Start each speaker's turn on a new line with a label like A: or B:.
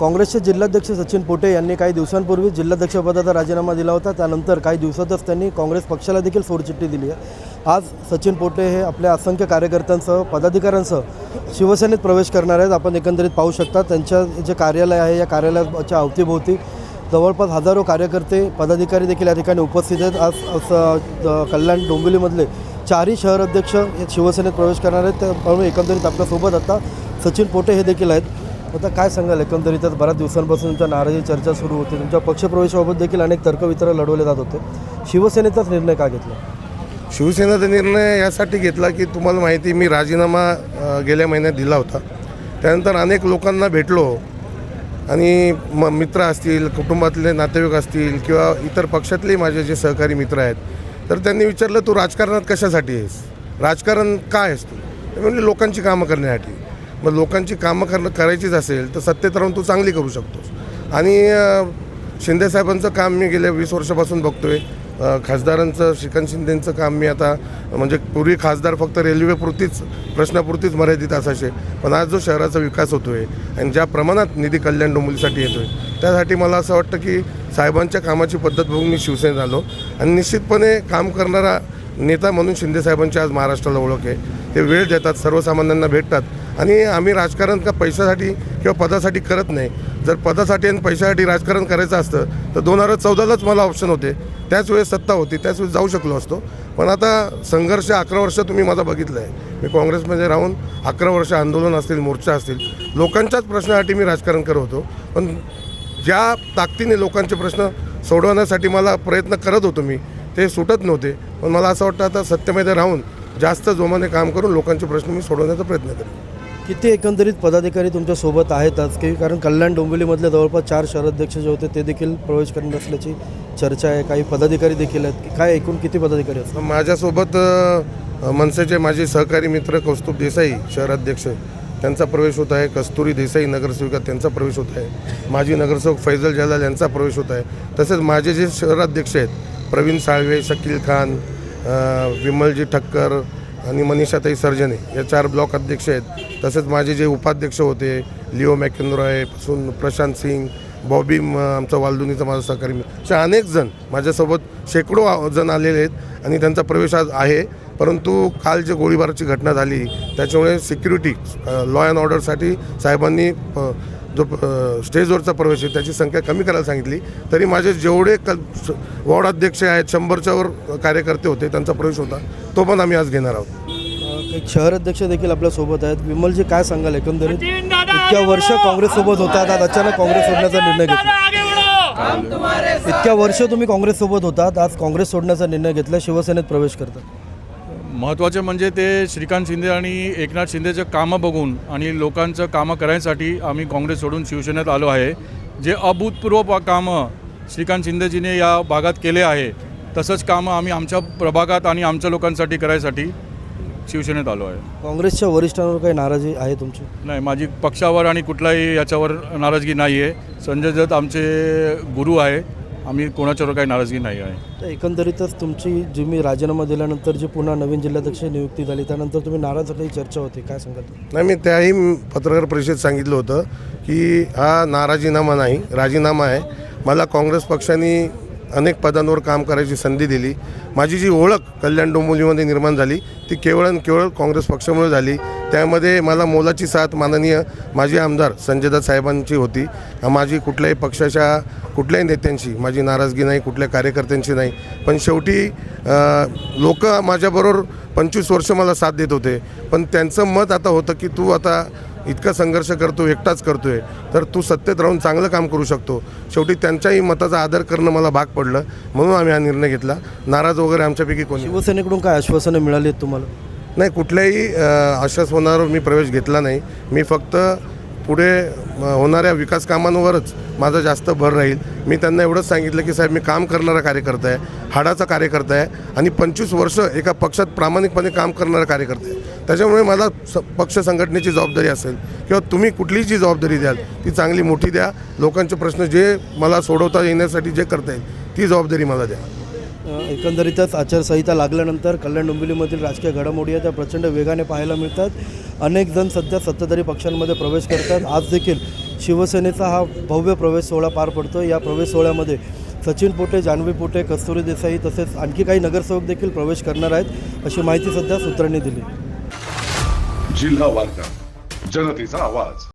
A: काँग्रेसचे जिल्हाध्यक्ष सचिन पोटे यांनी काही दिवसांपूर्वी जिल्हाध्यक्षपदाचा राजीनामा दिला होता. त्यानंतर काही दिवसातच त्यांनी काँग्रेस पक्षाला देखील सोडचिठ्ठी दिली आहे. आज सचिन पोटे हे आपल्या असंख्य कार्यकर्त्यांसह पदाधिकाऱ्यांसह शिवसेनेत प्रवेश करणार आहेत. आपण एकंदरीत पाहू शकता त्यांच्या जे कार्यालय आहे या कार्यालयाच्या अवतीभोवती जवळपास हजारो कार्यकर्ते पदाधिकारी देखील या ठिकाणी उपस्थित आहेत. आज कल्याण डोंबिवलीमधले चारही शहर अध्यक्ष हे शिवसेनेत प्रवेश करणार आहेत. त्यामुळे एकंदरीत आपल्यासोबत आता सचिन पोटे हे देखील आहेत. आता काय सांगाल? एकंदरीतच बऱ्याच दिवसांपासून तुमच्या नाराजी चर्चा सुरू होती. तुमच्या पक्षप्रवेशाबाबत देखील अनेक तर्कवितर्क लढवले जात होते. शिवसेनेचाच निर्णय का घेतला?
B: शिवसेनेचा निर्णय यासाठी घेतला की तुम्हाला माहिती मी राजीनामा गेल्या महिन्यात दिला होता. त्यानंतर अनेक लोकांना भेटलो आणि म मित्र असतील कुटुंबातले नातेवाईक असतील किंवा इतर पक्षातले माझे जे सहकारी मित्र आहेत तर त्यांनी विचारलं तू राजकारणात कशासाठी आहेस? राजकारण काय आहेस तू? म्हणजे लोकांची कामं करण्यासाठी. मग लोकांची कामं करणं करायचीच असेल तर सत्तेत राहून तू चांगली करू शकतोस. आणि शिंदेसाहेबांचं काम मी गेल्या वीस वर्षापासून बघतो आहे खासदारांचं श्रीकांत शिंदेंचं काम मी आता म्हणजे पूर्वी खासदार फक्त रेल्वेपुरतीच प्रश्नापुरतीच मर्यादित असायचे. पण आज जो शहराचा विकास होतो आहे आणि ज्या प्रमाणात निधी कल्याण डोंबिवलीसाठी येतो आहे त्यासाठी मला असं वाटतं की साहेबांच्या कामाची पद्धत बघून मी शिवसेनेत आलो. आणि निश्चितपणे काम करणारा नेता म्हणून शिंदेसाहेबांची आज महाराष्ट्राला ओळख आहे. ते वेळ देतात सर्वसामान्यांना भेटतात. आणि आम्ही राजकारण का पैशासाठी किंवा पदासाठी करत नाही. जर पदासाठी आणि पैशासाठी राजकारण करायचं असतं तर दोन हजार चौदालाच मला ऑप्शन होते. त्याच वेळेस सत्ता होती त्याच वेळेस जाऊ शकलो असतो. पण आता संघर्ष अकरा वर्ष तुम्ही माझा बघितलं आहे मी काँग्रेसमध्ये राहून अकरा वर्ष आंदोलन असतील मोर्चा असतील लोकांच्याच प्रश्नासाठी मी राजकारण करत होतो. पण ज्या ताकदीने लोकांचे प्रश्न सोडवण्यासाठी मला प्रयत्न करत होतो मी ते सुटत नव्हते. पण मला असं वाटतं आता सत्तेमध्ये राहून जास्त जोमाने काम करून लोकांचे प्रश्न मी सोडवण्याचा प्रयत्न करेन.
A: किती एकंदरीत पदाधिकारी तुमच्यासोबत आहेतच की कारण कल्याण डोंबिवलीमधले जवळपास चार शहराध्यक्ष जे होते ते देखील प्रवेश करणार असल्याची चर्चा आहे. काही पदाधिकारी देखील आहेत. की काय एकूण किती पदाधिकारी असतात
B: माझ्यासोबत मनसेचे माझे सहकारी मित्र कौस्तुभ देसाई शहराध्यक्ष त्यांचा प्रवेश होत आहे. कस्तुरी देसाई नगरसेविका त्यांचा प्रवेश होत आहे. माजी नगरसेवक फैजल जलाल यांचा प्रवेश होत आहे. तसेच माझे जे शहराध्यक्ष आहेत प्रवीण साळवे शकील खान विमलजी ठक्कर आणि मनीषाताई सर्जने या चार ब्लॉक अध्यक्ष आहेत. तसेच माझे जे उपाध्यक्ष होते लिओ मॅकेंद्रॉयपासून प्रशांत सिंग बॉबी आमचा वालदुनीचा माझा सहकारी असे अनेक जण माझ्यासोबत शेकडो जण आलेले आहेत आणि त्यांचा प्रवेश आज आहे. परंतु काल जे गोळीबाराची घटना झाली त्याच्यामुळे सिक्युरिटी लॉ अँड ऑर्डरसाठी साहेबांनी प- जो स्टेजवरचा प्रवेश आहे त्याची संख्या कमी करायला सांगितली तरी माझे जेवढे क स- वॉर्ड अध्यक्ष आहेत शंभरच्या वर कार्यकर्ते होते त्यांचा प्रवेश होता तो पण आम्ही आज घेणार आहोत.
A: एक शहर अध्यक्ष देखील आपल्यासोबत आहेत. विमलजी काय सांगाल? एकंदरीत इतक्या वर्ष काँग्रेससोबत होतात आज अचानक काँग्रेस सोडण्याचा निर्णय घेतला. इतक्या वर्ष तुम्ही काँग्रेससोबत होतात आज काँग्रेस सोडण्याचा निर्णय घेतला शिवसेनेत प्रवेश करतात.
C: महत्त्वाचे म्हणजे ते श्रीकांत शिंदे आणि एकनाथ शिंदेचं कामं बघून आणि लोकांचं कामं करायसाठी आम्ही काँग्रेस सोडून शिवसेनेत आलो आहे. जे अभूतपूर्व कामं श्रीकांत शिंदेजीने या भागात केले आहे तसंच कामं आम्ही आमच्या प्रभागात आणि आमच्या लोकांसाठी करायसाठी शिवसेनेत आलो आहे.
A: काँग्रेसच्या वरिष्ठांवर काही नाराजी आहे तुमची?
C: नाही माझी पक्षावर आणि कुठलाही याच्यावर नाराजगी नाही आहे संजय दत्त आमचे गुरु आहे. आम्ही कोणाच्यावर काही नाराजगी नाही आहे.
A: तर एकंदरीतच तुमची जी मी राजीनामा दिल्यानंतर जी पुन्हा नवीन जिल्हाध्यक्ष नियुक्ती झाली त्यानंतर तुम्ही नाराज झाल्याची चर्चा होती काय सांगाल
B: नाही मी त्याही पत्रकार परिषदेत सांगितलं होतं की हा नाराजीनामा नाही राजीनामा आहे. मला काँग्रेस पक्षाने अनेक पदांवर काम करायची संधी दिली. माझी जी ओळख कल्याण डोंबिवलीमध्ये निर्माण झाली ती केवळ आणि केवळ काँग्रेस पक्षामुळे झाली. त्यामध्ये मला मोलाची साथ माननीय माजी आमदार संजयदा साहेबांची होती. माझी कुठल्याही पक्षाच्या कुठल्याही नेत्यांशी माझी नाराजगी नाही कुठल्या कार्यकर्त्यांची नाही. पण शेवटी लोक माझ्याबरोबर पंचवीस वर्ष मला साथ देत होते. पण त्यांचं मत आता होतं की तू आता इतका संघर्ष करतो एकटाच करतोय तर तू सत्तेत राहून चांगलं काम करू शकतो. शेवटी त्यांच्याही मताचा आदर करणं मला भाग पडलं म्हणून आम्ही हा निर्णय घेतला. नाराज वगैरे आमच्यापैकी कोणी
A: शिवसेनेकडून काय आश्वासनं मिळाली आहेत तुम्हाला?
B: नाही कुठल्याही आश्वासनावर मी प्रवेश घेतला नाही. मी फक्त पुढे होणाऱ्या विकास कामांवरच माझा जास्त भर राहील. मी त्यांना एवढंच सांगितलं की साहेब मी काम करणारा कार्यकर्ता आहे हाडाचा कार्यकर्ता आहे आणि पंचवीस वर्ष एका पक्षात प्रामाणिकपणे काम करणारा कार्यकर्ता आहे. त्याच्यामुळे मला स पक्ष संघटनेची जबाबदारी असेल किंवा तुम्ही कुठलीही जी जबाबदारी द्याल ती चांगली मोठी द्या. लोकांचे प्रश्न जे मला सोडवता येण्यासाठी जे करता येईल ती जबाबदारी मला द्या.
A: एकंदरीतच आचारसंहिता लागल्यानंतर कल्याण डोंबिवलीमधील राजकीय घडामोडी आहेत त्या प्रचंड वेगाने पाहायला मिळतात. अनेक जण सध्या सत्ताधारी पक्षांमध्ये प्रवेश करतात. आज देखील शिवसेनेचा हा भव्य प्रवेश सोहळा पार पडतो या प्रवेश सोहळ्यामध्ये सचिन पोटे जान्हवी पोटे कस्तुरी देसाई तसेच आणखी काही नगरसेवक देखील प्रवेश करणार आहेत अशी माहिती सध्या सूत्रांनी दिली.
D: जिल्हा वार्ता जनतेचा आवाज.